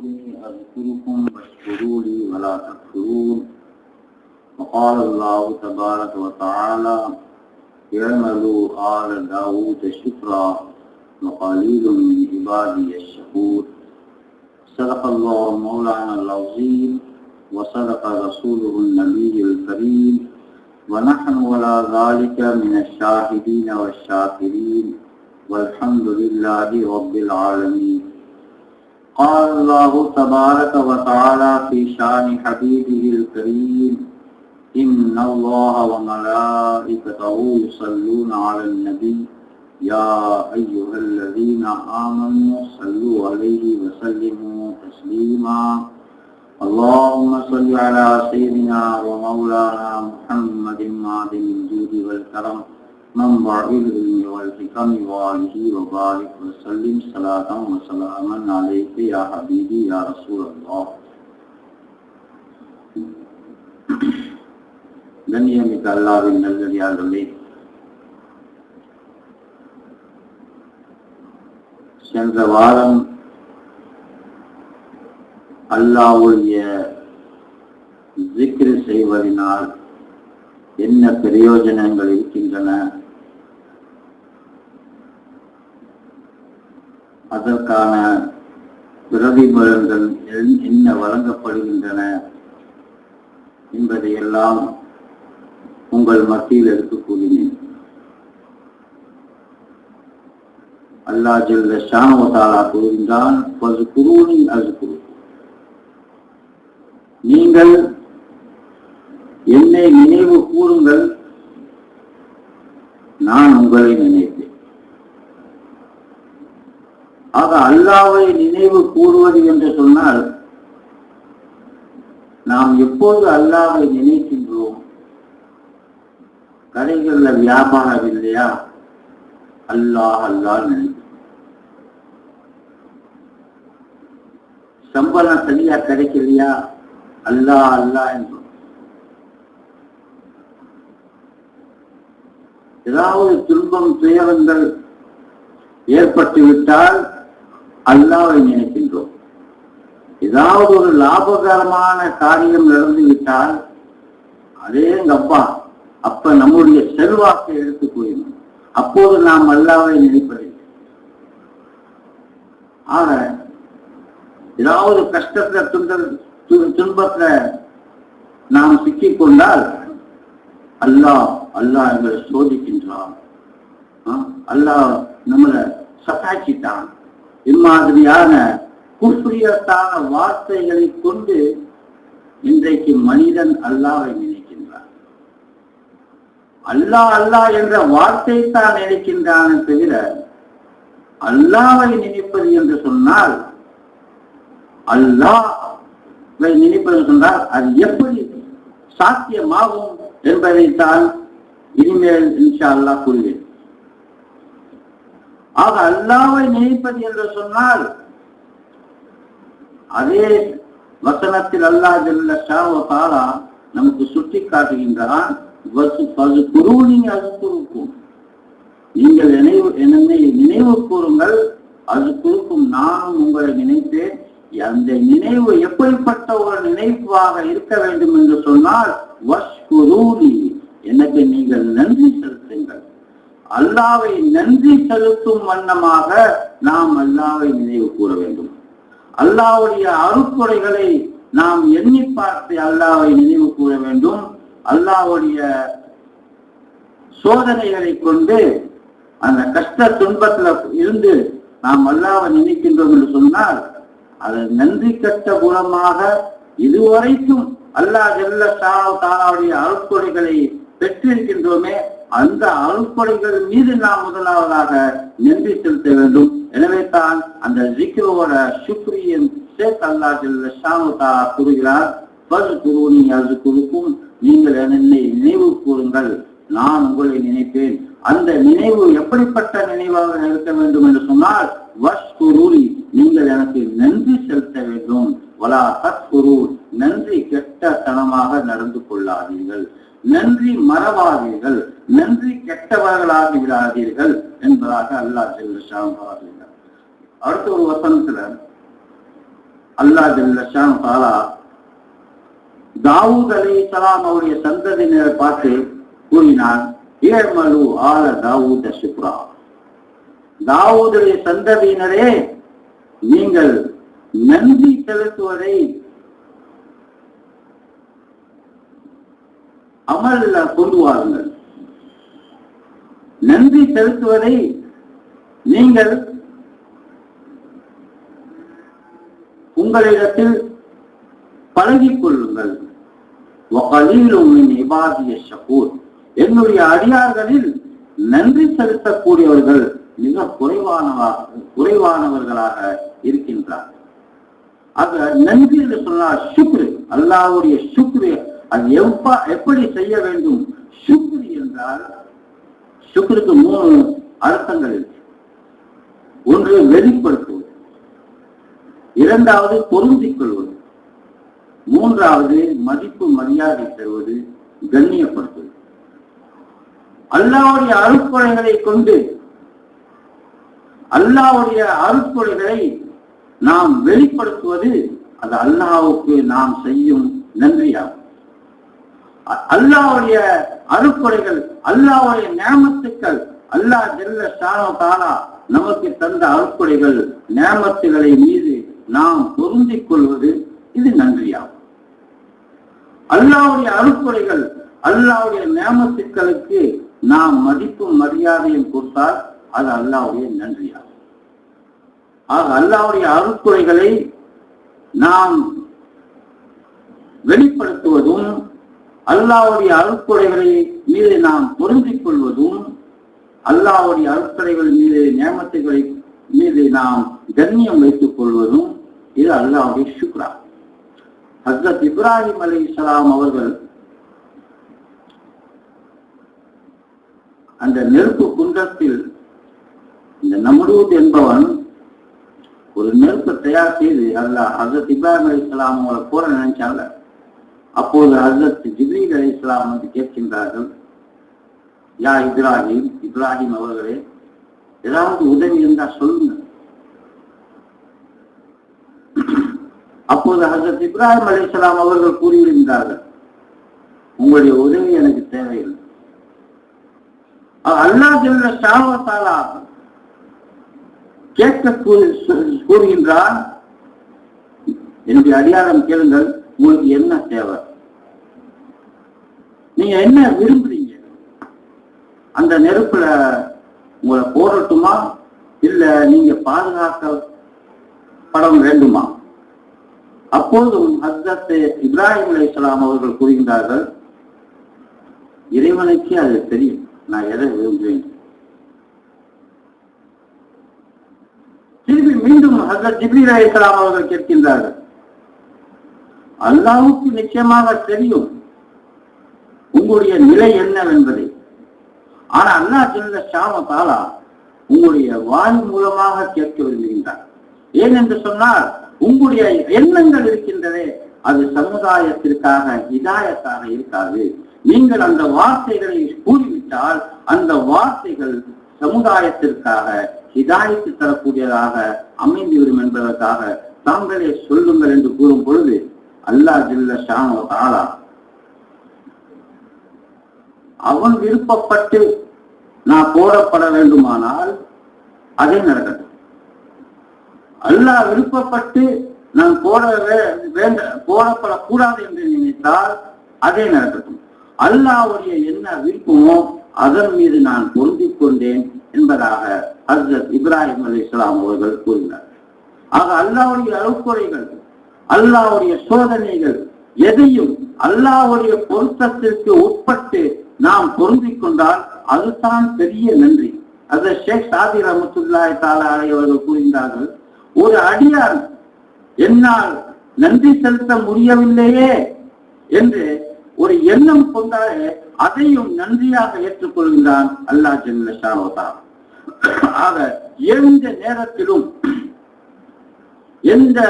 فاذكروني أذكركم واشكروا لي ولا تكفرون. وقال الله تبارك وتعالى اعملوا آل داود شكرا وقليل من عبادي الشكور. صدق الله مولانا العظيم وصدق رسوله النبي الكريم. ونحن ولا ذلك من الشاهدين والشاكرين. والحمد لله رب العالمين. قال الله تبارك وتعالى في شان حبيبه الكريم. إن الله وملائكته يصلون على النبي. يا أيها الذين آمنوا صلوا عليه وسلموا تسليما. اللهم صل على سيدنا ومولانا محمد معدن الجود والكرم. منبع العلم والحكم وآله وبارك وسلم صلاة وسلاما عليك يا حبيبي يا رسول الله கண்ணியமிக்க அல்லாவின் நல்லடியார்களே சென்ற வாரம் அல்லாவுடைய ஜிக்ரு செய்வதனால் என்ன பிரயோஜனங்கள் இருக்கின்றன அதற்கான பிரதிபலன்கள் என்ன வழங்கப்படுகின்றன என்பதையெல்லாம் உங்கள் மத்தியில் எடுத்து கூறினேன். அல்லா ஜெல்ல ஷானவதாலா கூறுகின்றான் குருணி அது குரு நீங்கள் என்னை நினைவு கூறுங்கள் நான் உங்களை நினைவு ஆக அல்லாவை நினைவு கூறுவது என்று சொன்னால் நாம் எப்போது அல்லாவை நினைக்கின்றோம்? கடைகளில் வியாபாரம் இல்லையா? அல்லாஹ் அல்லாஹ் சம்பளம் சரியா கிடைக்கலையா? அல்லாஹ் அல்லாஹ் என்றும் ஏதாவது துன்பம் துயரங்கள் ஏற்பட்டுவிட்டால் அல்லாவை நினைக்கின்றோம். ஏதாவது ஒரு லாபகரமான காரியம் நடந்து விட்டால் அதே அப்பா அப்ப நம்முடைய செல்வாக்கை எடுத்து போயிடும் அப்போது நாம் அல்லாவை நினைப்பதில்லை. ஆக ஏதாவது கஷ்டத்துல துன்ப துன்பத்துல நாம் சிக்கிக் கொண்டால் அல்லாஹ் அல்லாஹ் எங்களை சோதிக்கின்றான். அல்லாஹ் நம்மளை சத்தாக்கிட்டான் இம்மாதிரியான குஃப்ரியத்தான வார்த்தைகளை கொண்டு இன்றைக்கு மனிதன் அல்லாவை நினைக்கின்றான். அல்லாஹ் அல்லாஹ் என்ற வார்த்தை தான் நினைக்கின்றான் தவிர அல்லாவை நினைப்பது என்று சொன்னால் அல்லாவை நினைப்பது சொன்னால் அது எப்படி சாத்தியமாகும் என்பதைத்தான் இனிமேல் இன்ஷா அல்லா கூறுவேன். ஆக அல்லாவை நினைப்பது என்று சொன்னால் அதே வசனத்தில் அல்லா ஜெல்ல ஷாவதாரா நமக்கு சுட்டி காட்டுகின்றான் அது குறுக்கும் நீங்கள் நினைவு என்னை நினைவு கூறுங்கள் அது குறுக்கும் நானும் உங்களை நினைத்தேன். அந்த நினைவு எப்படிப்பட்ட ஒரு நினைவாக இருக்க வேண்டும் என்று சொன்னால் எனக்கு நீங்கள் நன்றி அல்லாவை நன்றி செலுத்தும் வண்ணமாக நாம் அல்லாவை நினைவு கூற வேண்டும். அல்லாவுடைய அருக்குறைகளை நாம் எண்ணி பார்த்து அல்லாவை நினைவு கூற வேண்டும். அல்லாவுடைய சோதனைகளை கொண்டு அந்த கஷ்ட துன்பத்துல இருந்து நாம் அல்லாவை நினைக்கின்றோம் என்று சொன்னால் அது நன்றி கட்ட குணமாக இதுவரைக்கும் அல்லாஹ் ஜெல்ல தாராவுடைய அருட்கொடைகளை பெற்றிருக்கின்றோமே அந்த அருட்கொடைகள் மீது நாம் முதலாவதாக நன்றி செலுத்த வேண்டும். எனவே தான் அந்த ஜிக்ரோட சுக்ரியன் ஷேக் அல்லா ஷாமுதா கூறுகிறார் பஸ் நீ அது குறுக்கும் நீங்கள் என்னை நினைவு கூறுங்கள். நான் உங்களை நினைப்பேன். அந்த நினைவு எப்படிப்பட்ட நினைவாக இருக்க வேண்டும் என்று சொன்னால் வஷ் குருளி நீங்கள் எனக்கு நன்றி செலுத்த வேண்டும். வலா தற்குரு நன்றி கெட்டத்தனமாக நடந்து கொள்ளாதீர்கள். நன்றி மறவாதீர்கள் நன்றி கெட்டவர்களாகி விடாதீர்கள் என்பதாக அல்லாஹ் செல்ல அடுத்த ஒரு வசனத்துல அல்லாஹ் ஜல்லஷான் பாலா தாவூத் அலைஹிஸ்ஸலாம் அவருடைய சந்ததியினரை பார்த்து கூறினார் ஏமலு ஆல தாவூத சுப்ரா தாவூதுடைய சந்ததியினரே நீங்கள் நன்றி செலுத்துவதை அமல்ல சொல்லுவார்கள் நன்றி செலுத்துவதை நீங்கள் உங்களிடத்தில் பழகிக் கொள்ளுங்கள் என்னுடைய அடியார்களில் நன்றி செலுத்தக்கூடியவர்கள் மிக குறைவானவாக குறைவானவர்களாக இருக்கின்றார் அது நன்றி என்று சொன்னால் சுக்ரு அல்லாவுடைய சுக்ரு அது எப்ப எப்படி செய்ய வேண்டும்? சுக்ரு என்றால் சுக்ருக்கு மூணு அர்த்தங்கள் ஒன்று வெளிப்படுத்துவது. இரண்டாவது பொருந்திக் கொள்வது மூன்றாவது மதிப்பு மரியாதை தருவது கண்ணியப்படுத்துவது. அல்லாவுடைய அருட்கொலைகளை கொண்டு அல்லாவுடைய அருட்கொலைகளை நாம் வெளிப்படுத்துவது அது அல்லாவுக்கு நாம் செய்யும் நன்றியாகும் அல்லாவுடைய அருட்கொலைகள் அல்லாவுடைய நேமத்துக்கள் அல்லாஹ் ஜெல்ல ஷானோ தாலா நமக்கு தந்த அருட்கொலைகள் நேமத்துகளை மீது நாம் பொருந்திக் கொள்வது இது நன்றியாகும். அல்லாவுடைய அருட்கொலைகள் அல்லாவுடைய நேமத்துக்களுக்கு நாம் மதிப்பும் மரியாதையும் கொடுத்தால் அது அல்லாவுடைய நன்றியாகும். ஆக அல்லாவுடைய அருக்குறைகளை நாம் வெளிப்படுத்துவதும் அல்லாவுடைய அருட்கொலைகளை மீது நாம் பொருந்திக் கொள்வதும் அல்லாவுடைய அருட்கொலைகள் மீது நியமத்துகளை மீது நாம் கண்ணியம் வைத்துக் கொள்வதும் இது அல்லாவுடைய சுக்ரா ஹசரத் இப்ராஹிம் அலி இஸ்லாம் அவர்கள் அந்த நெருப்பு குன்றத்தில் இந்த நம்ரூத் என்பவன் ஒரு நெருப்பை தயார் செய்து அல்லாஹ் ஹசரத் இப்ராஹிம் அலி இஸ்லாம் அவங்களை போற நினைச்சாங்க. அப்போது ஹசரத் ஜிப்ரீல் அலி இஸ்லாம் வந்து கேட்கின்றார்கள் யா இப்ராஹிம் இப்ராஹிம் அவர்களே ஏதாவது உதவி இருந்தால் சொல்லுங்க. அப்போது ஹசரத் இப்ராஹிம் அலி இஸ்லாம் அவர்கள் கூறியிருந்தார்கள் உங்களுடைய உதவி எனக்கு தேவையில்லை. அல்லாஹ் ஜல்ல சாவத்தாலா கேட்க கூறுகின்றார் என்னுடைய அடியாரம் கேளுங்கள் உங்களுக்கு என்ன தேவை? நீங்க என்ன விரும்புறீங்க? அந்த நெருப்புல உங்களை போடட்டுமா? இல்ல நீங்க பாதுகாக்கப்படம் வேண்டுமா? அப்போதும் ஹஸ்ரத் இப்ராஹிம் அலைஹிஸ்ஸலாம் அவர்கள் கூறுகின்றார்கள் இறைவனுக்கே அது தெரியும். நான் எதை விரும்புவேன்? திரும்பி மீண்டும் ஹசரத் ஜிப்ரி அலி இஸ்லாம் அவர்கள் கேட்கின்றார்கள் அல்லாவுக்கு நிச்சயமாக தெரியும் உங்களுடைய நிலை என்னவென்பதை. ஆனா அண்ணா ஜல்ல ஷாம தாலா உங்களுடைய வாய் மூலமாக கேட்க விரும்புகின்றார். ஏன் என்று சொன்னால் உங்களுடைய எண்ணங்கள் இருக்கின்றதே அது சமுதாயத்திற்காக இதாயத்தாக இருக்காது. நீங்கள் அந்த வார்த்தைகளை கூறிவிட்டால் அந்த வார்த்தைகள் சமுதாயத்திற்காக ஹிதாயத்து தரக்கூடியதாக அமைந்துவிடும் என்பதற்காக தாங்களே சொல்லுங்கள் என்று கூறும் பொழுது அல்லாஹ் ஜில்ல ஷானோ அவன் விருப்பப்பட்டு நான் போடப்பட வேண்டுமானால் அதே நடக்கட்டும். அல்லாஹ் விருப்பப்பட்டு நான் போட வேண்ட போடப்படக்கூடாது என்று நினைத்தால் அதே நடக்கட்டும். அல்லாஹ்வுடைய என்ன விருப்பமோ அதன் மீது நான் பொருந்திக் கொண்டேன் என்பதாக ஹசரத் இப்ராஹிம் அலி இஸ்லாம் அவர்கள் கூறினார். ஆக அல்லாவுடைய அளவுக்குறைகள் அல்லாவுடைய சோதனைகள் எதையும் அல்லாஹ்வுடைய பொருத்தத்திற்கு உட்பட்டு நாம் பொருந்திக் கொண்டால் அதுதான் பெரிய நன்றி. அதை ஷேக் சாதி ரமத்துல்லாய் தாலா அவர்கள் கூறுகின்றார்கள் ஒரு அடியார் என்னால் நன்றி செலுத்த முடியவில்லையே என்று ஒரு எண்ணம் கொண்டாலே அதையும் நன்றியாக ஏற்றுக்கொள்கின்றான் அல்லாஹ் ஜல்ல ஆக எந்த நேரத்திலும் எந்த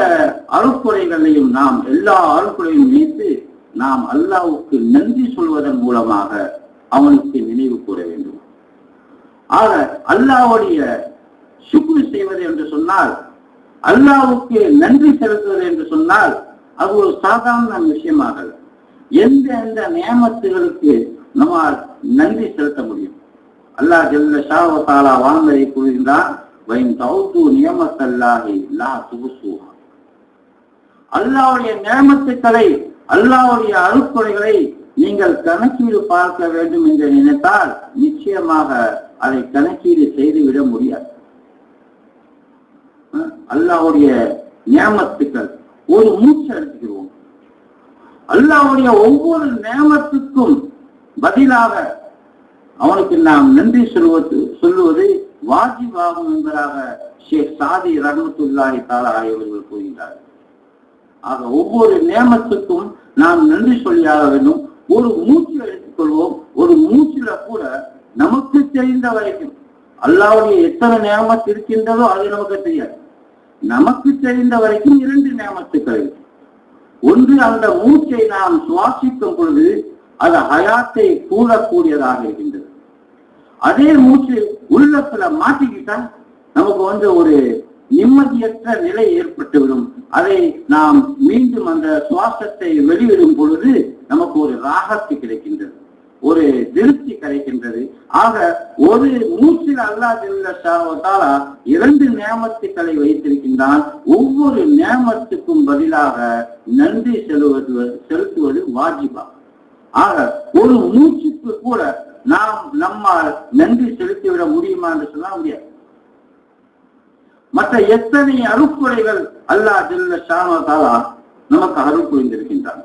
அருக்குறைகளையும் நாம் எல்லா அருக்குறையும் நினைத்து நாம் அல்லாவுக்கு நன்றி சொல்வதன் மூலமாக அவனுக்கு நினைவு கூற வேண்டும். ஆக அல்லாவுடைய சுக்ரு செய்வது என்று சொன்னால் அல்லாவுக்கு நன்றி செலுத்துவது என்று சொன்னால் அது ஒரு சாதாரண விஷயமாக எந்த எந்த நியமத்துகளுக்கு நம்மால் நன்றி செலுத்த முடியும்? அல்லாஹ் ஜெல்ல ஷாவத்தாலா வாழ்ந்ததை கூறுகின்றான் வைன் தௌத்து நியமத்தல்லாஹி லா துபுசூஹா அல்லாவுடைய நியமத்துக்களை அல்லாவுடைய அருட்கொடைகளை நீங்கள் கணக்கீடு பார்க்க வேண்டும் என்று நினைத்தால் நிச்சயமாக அதை கணக்கீடு செய்துவிட முடியாது. அல்லாவுடைய நியமத்துக்கள் ஒரு மூச்சு எடுத்துக்கிறோம். அல்லாவுடைய ஒவ்வொரு நியமத்துக்கும் பதிலாக அவனுக்கு நாம் நன்றி சொல்வது சொல்லுவது வாஜிபாகும் என்பதாக ஷேக் சாதி ரஹமத்துல்லாஹி தாலா ஆகியவர்கள் கூறுகிறார்கள் ஆக ஒவ்வொரு நேமத்துக்கும் நாம் நன்றி சொல்லியாக வேண்டும். ஒரு மூச்சு எடுத்துக்கொள்வோம். ஒரு மூச்சுல கூட நமக்கு தெரிந்த வரைக்கும் அல்லாவுடைய எத்தனை நேமத்து இருக்கின்றதோ அது நமக்கு தெரியாது. நமக்கு தெரிந்த வரைக்கும் இரண்டு நேமத்துக்கள் ஒன்று அந்த மூச்சை நாம் சுவாசிக்கும் பொழுது அது ஹயாத்தை கூறக்கூடியதாக இருக்கின்றது. அதே மூச்சு உள்ளத்துல மாட்டிக்கிட்டா நமக்கு வந்து ஒரு நிம்மதியற்ற நிலை ஏற்பட்டுவிடும். அதை நாம் மீண்டும் அந்த சுவாசத்தை வெளியிடும் பொழுது நமக்கு ஒரு ராகத்து கிடைக்கின்றது. ஒரு திருப்தி கிடைக்கின்றது. ஆக ஒரு மூச்சில் அல்லாஹாலா இரண்டு நியமத்துக்களை வைத்திருக்கின்றான். ஒவ்வொரு நியமத்துக்கும் பதிலாக நன்றி செலுவது செலுத்துவது வாஜிபா. ஆக ஒரு மூச்சுக்கு கூட நாம் நம்மால் நன்றி செலுத்திவிட முடியுமா என்று சொல்ல முடியாது. மற்ற எத்தனை அருக்குறைகள் அல்லாஹ் ஜெல்ல ஷாமதாலா நமக்கு அருள் புரிந்திருக்கின்றான்.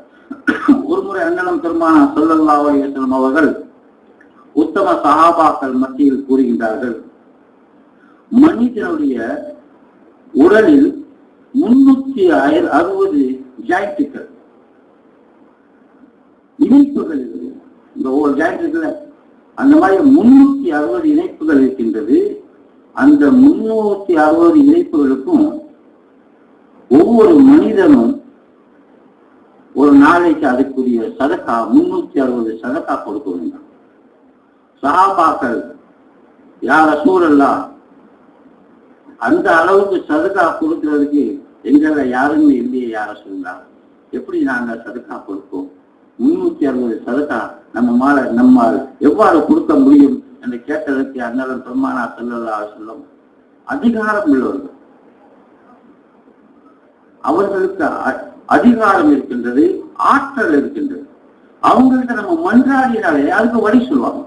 ஒரு முறை அண்ணனம் பெருமான சொல்லல்லா அலிவசலம் அவர்கள் உத்தம சகாபாக்கள் மத்தியில் கூறுகின்றார்கள் மனிதனுடைய உடலில் முன்னூத்தி அறுபது ஜாயிண்ட்டுகள் இணைப்புகள் இந்த ஒவ்வொரு ஜாயிண்ட் இருக்குல்ல? அந்த மாதிரி முன்னூத்தி அறுபது இணைப்புகள் இருக்கின்றது. அந்த முன்னூத்தி அறுபது இணைப்புகளுக்கும் ஒவ்வொரு மனிதனும் ஒரு நாளைக்கு அதுக்குரிய சதக்கா முன்னூத்தி அறுபது சதக்கா கொடுக்க வேண்டும். சகாபாக்கள் யார சூழல்லா அந்த அளவுக்கு சதுக்கா கொடுக்கிறதுக்கு எங்களை யாருமே இல்லையே யார சொல்லா எப்படி நாங்க சதுக்கா கொடுப்போம்? முன்னூத்தி அறுபது சதக்கா நம்ம மால நம்மால் எவ்வாறு கொடுக்க முடியும் என்று கேட்டதற்கு அண்ணன் பெருமானா செல்லல்லா சொல்லும் அதிகாரம் உள்ளவர்கள். அவர்களுக்கு அதிகாரம் இருக்கின்றது ஆற்றல் இருக்கின்றது. அவங்கள்ட்ட நம்ம மன்றாடினாலே அதுக்கு வழி சொல்லுவாங்க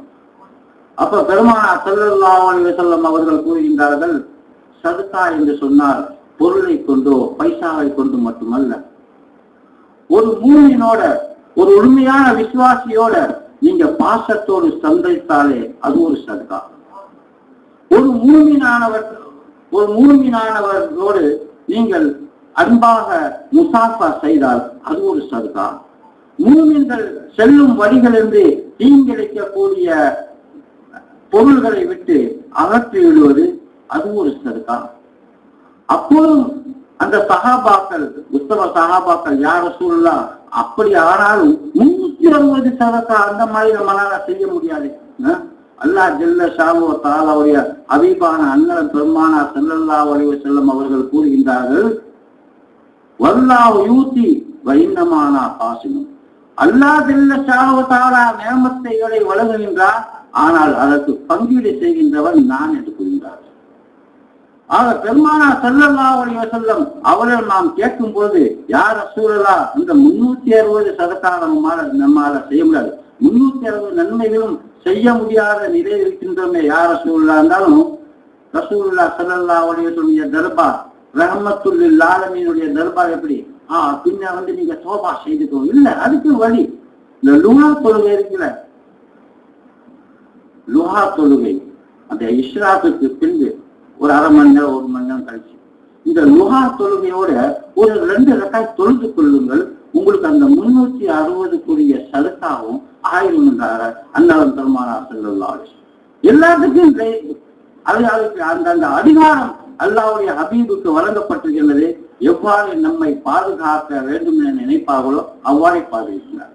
அப்ப பெருமானா செல்லல்லா செல்லம் அவர்கள் கூறுகின்றார்கள் சதுக்கா என்று சொன்னால் பொருளை கொண்டோ பைசாவை கொண்டு மட்டுமல்ல ஒரு மூலினோட ஒரு உண்மையான விசுவாசியோட நீங்க பாசத்தோடு சந்தைத்தாலே அது ஒரு சர்க்கா ஒரு மூமினானவர் ஒரு மூமினானவர்களோடு நீங்கள் அன்பாக முசாஃபா செய்தால் அது ஒரு சர்க்கா மூமின்கள் செல்லும் வழிகளிலிருந்து தீங்கிழைக்கக்கூடிய பொருள்களை விட்டு அகற்றி விடுவது அது ஒரு சர்க்கா அப்போதும் அந்த சகாபாக்கள் உத்தம சகாபாக்கள் யார சூழலாம் அப்படி ஆனாலும் முன்னூத்தி ஐம்பது சதக்கா அந்த மாதிரி நம்மளால செய்ய முடியாது. அல்லாஹ் ஜெல்ல ஷாவோ தாலாவுடைய அபீபான அண்ணன் பெருமானா செல்லல்லா வலிவ செல்லும் அவர்கள் கூறுகின்றார்கள் வல்லா யூத்தி வைன்னமானா பாசினும் அல்லாஹ் ஜெல்ல ஷாவோ தாலா நேமத்தைகளை வழங்குகின்றார் ஆனால் அதற்கு பங்கீடு செய்கின்றவன் நான் என்று கூறுகின்றார்கள் ஆக பெருமானா செல்லல்லா வலிவ செல்லம் அவரை நாம் கேட்கும் போது யார் சூழலா இந்த முன்னூத்தி அறுபது சதக்கா நம்மால செய்ய முடியாது. முன்னூத்தி அறுபது நன்மைகளும் செய்ய முடியாத நிலை இருக்கின்றோமே யார சூழலா இருந்தாலும் ரசூல்லா செல்லல்லா வலிவ தர்பா ரஹமத்துல்லில் லாலமீனுடைய தர்பார் எப்படி? ஆஹ் பின்ன வந்து நீங்க சோபா செய்துக்கோ. இல்ல அதுக்கு வழி. இந்த லுஹா தொழுகை இருக்கிற லுஹா தொழுகை. அந்த இஸ்ராத்துக்கு பின்பு ஒரு அரை மணி நேரம் ஒரு மணி நேரம் கழிச்சு. இந்த லுகா தொழுகையோட ஒரு ரெண்டு ரெக்காய் தொழுது கொள்ளுங்கள். உங்களுக்கு அந்த முன்னூத்தி அறுபதுக்குரிய சதுக்காவும் ஆயிரம் என்றார அண்ணன் பெருமானார் எல்லாத்துக்கும் அது அந்தந்த அந்த அந்த அதிகாரம் அல்லாவுடைய ஹபீபுக்கு வழங்கப்பட்டிருக்கிறது எவ்வாறு நம்மை பாதுகாக்க வேண்டும் என நினைப்பார்களோ அவ்வாறே பாதுகாக்கிறார்.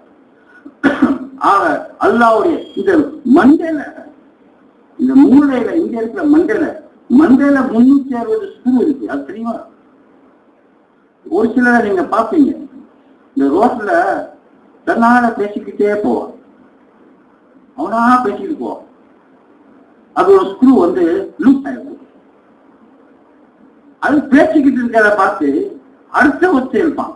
ஆக அல்லாவுடைய இந்த மண்டல இந்த மூளையில இங்க இருக்கிற மண்டல மந்தையில முன்னூத்தி அறுபது ஸ்க்ரூ இருக்கு. அது தெரியுமா? ஒரு சிலரை நீங்க பாப்பீங்க இந்த ரோட்ல தன்னால பேசிக்கிட்டே போவான். அவனா பேசிட்டு போவான். அது ஒரு ஸ்க்ரூ வந்து லூஸ் ஆயிருக்கும் அது பேசிக்கிட்டு இருக்கிறத பார்த்து அடுத்த ஒத்து இருப்பான்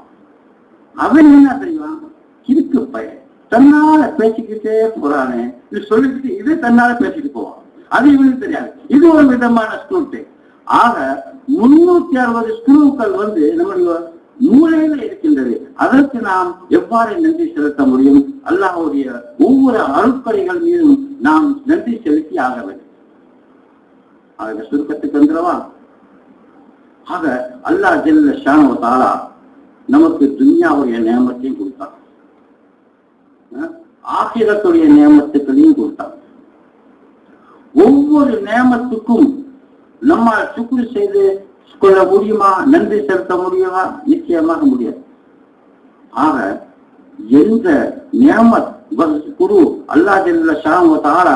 அவன் என்ன செய்வான் இருக்கு பையன். தன்னால பேசிக்கிட்டே போறானே. இது சொல்லிக்கிட்டு இது தன்னால பேசிட்டு போவான். அது இவனுக்கு தெரியாது. இது ஒரு விதமான ஸ்க்ரூட்டு ஆக முன்னூத்தி அறுபது ஸ்க்ரூக்கள் வந்து நம்முடைய மூளையில இருக்கின்றது. அதற்கு நாம் எவ்வாறு நன்றி செலுத்த முடியும்? அல்லாஹுடைய ஒவ்வொரு அருட்கொடைகள் மீதும் நாம் நன்றி செலுத்தி ஆக வேண்டும். ஆக சுருக்கத்துக்கு வந்துடவா? ஆக அல்லாஹ் ஜெல்ல ஷானோ தாரா நமக்கு துன்யாவுடைய நியமத்தையும் கொடுத்தான். அஹ் நியமத்துக்களையும் கொடுத்தான். ஒவ்வொரு நேமத்துக்கும் நம்ம சுக்குரு செய்து கொள்ள முடியுமா? நன்றி செலுத்த முடியுமா? நிச்சயமாக முடியாது. ஆக எந்த நேமத் குரு அல்லா ஜெல்ல ஷாம் தாரா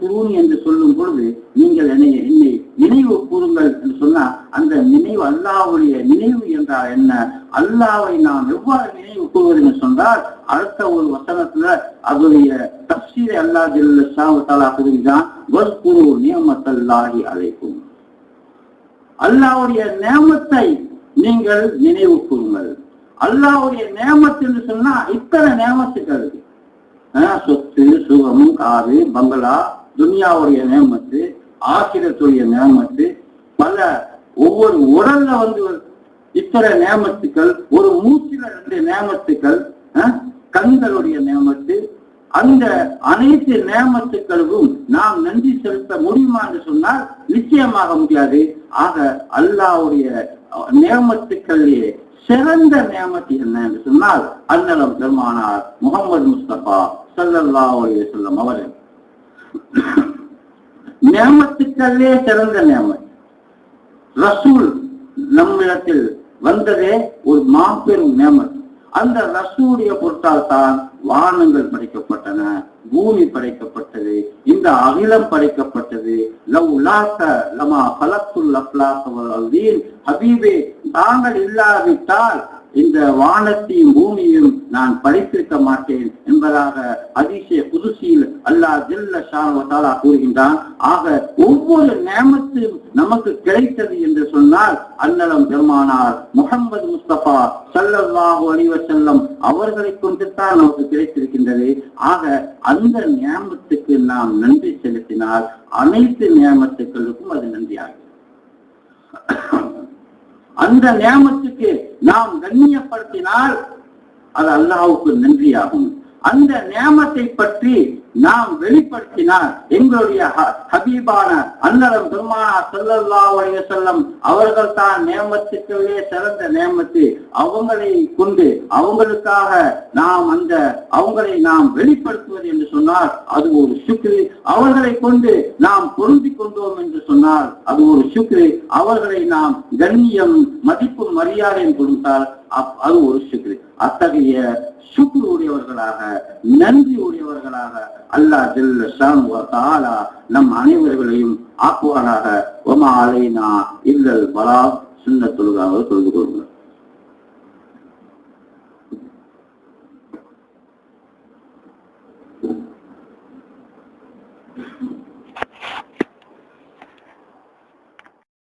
குருன் என்று சொல்லும் பொழுது நீங்கள் என்னை என்னை நினைவு கூறுங்கள் என்று சொன்னா அந்த நினைவு அல்லாவுடைய நினைவு என்றால் என்ன? அல்லாவை நாம் எவ்வாறு நினைவு கூறுவது என்று சொன்னால் அடுத்த ஒரு வசனத்துல அதனுடைய தப்சீரை அல்லா ஜெல்ல ஷாம் தாலா கூறுகிறான் வஸ்குரு நியமத்தல்லாகி அழைக்கும் அல்லாவுடைய நேமத்தை நீங்கள் நினைவு கூறுங்கள். அல்லாவுடைய நேமத்து என்று சொன்னா இத்தனை நேமத்துக்கள் இருக்கு. சொத்து சுகம் காது பங்களா துனியாவுடைய நேமத்து ஆசிரியத்துடைய நேமத்து பல ஒவ்வொரு உடல்ல வந்து இத்தனை நேமத்துக்கள் ஒரு மூச்சில ரெண்டு நேமத்துக்கள் கண்களுடைய நேமத்து அந்த அனைத்து நேமத்துக்களுக்கும் நாம் நன்றி செலுத்த முடியுமா என்று சொன்னால் நிச்சயமாக முடியாது. ஆக அல்லாவுடைய நேமத்துக்களிலே சிறந்த நியமத்து என்ன என்று சொன்னால் அன்னலம் பெருமானார் முகமது முஸ்தபா. சல்லல்லா செல்லம் அவர்கள் நியமத்துக்களே சிறந்த நியமத் ரசூல் நம்மிடத்தில் வந்ததே ஒரு மாபெரும் நியமத் அந்த ரசூடைய பொருட்டால் தான் வானங்கள் படைக்கப்பட்டன பூமி படைக்கப்பட்டது இந்த அகிலம் படைக்கப்பட்டது. லவ் உலாச லமா பலத்துல் அப்லாக்க ஹபீபே தாங்கள் இல்லாவிட்டால் இந்த வானத்தையும் பூமியையும் நான் படைத்திருக்க மாட்டேன் என்பதாக அதிசய புதுசியில் அல்லாஹ் ஜெல்ல ஷாவதாலா கூறுகின்றான். ஆக ஒவ்வொரு நேமத்தையும் நமக்கு கிடைத்தது என்று சொன்னால் அன்னலம் பெருமானார் முகமது முஸ்தபா சல்லல்லாஹு அலிவ செல்லம் அவர்களை கொண்டுத்தான் நமக்கு கிடைத்திருக்கின்றது. ஆக அந்த நியமத்துக்கு நாம் நன்றி செலுத்தினால் அனைத்து நியமத்துக்களுக்கும் அது நன்றியாகும். அந்த நியமத்துக்கு நாம் கண்ணியப்படுத்தினால் அது அல்லாவுக்கு நன்றியாகும். அந்த நியமத்தை பற்றி நாம் வெளிப்படுத்தினால் எங்களுடைய ஹ- ஹபீபான அன்னலம் பெருமானா செல்லல்லா உடைய செல்லம் அவர்கள் தான் நியமத்துக்களே சிறந்த நியமத்து அவங்களை கொண்டு அவங்களுக்காக நாம் அந்த அவங்களை நாம் வெளிப்படுத்துவது என்று சொன்னால் அது ஒரு சுக்ரி. அவர்களை கொண்டு நாம் பொருந்தி கொண்டோம் என்று சொன்னால் அது ஒரு சுக்ரி. அவர்களை நாம் கண்ணியம் மதிப்பு மரியாதையும் கொடுத்தால் அது ஒரு சுக்ரு. அத்தகைய சுக்ரு உடையவர்களாக நன்றி உடையவர்களாக அல்லாஹ் ஜெல்ல ஷானு நம் அனைவர்களையும் ஆக்குவானாக. ஒமா அலைனா இல்லல் பலா சின்ன தொழுகாக தொழுது கொள்ளுங்கள்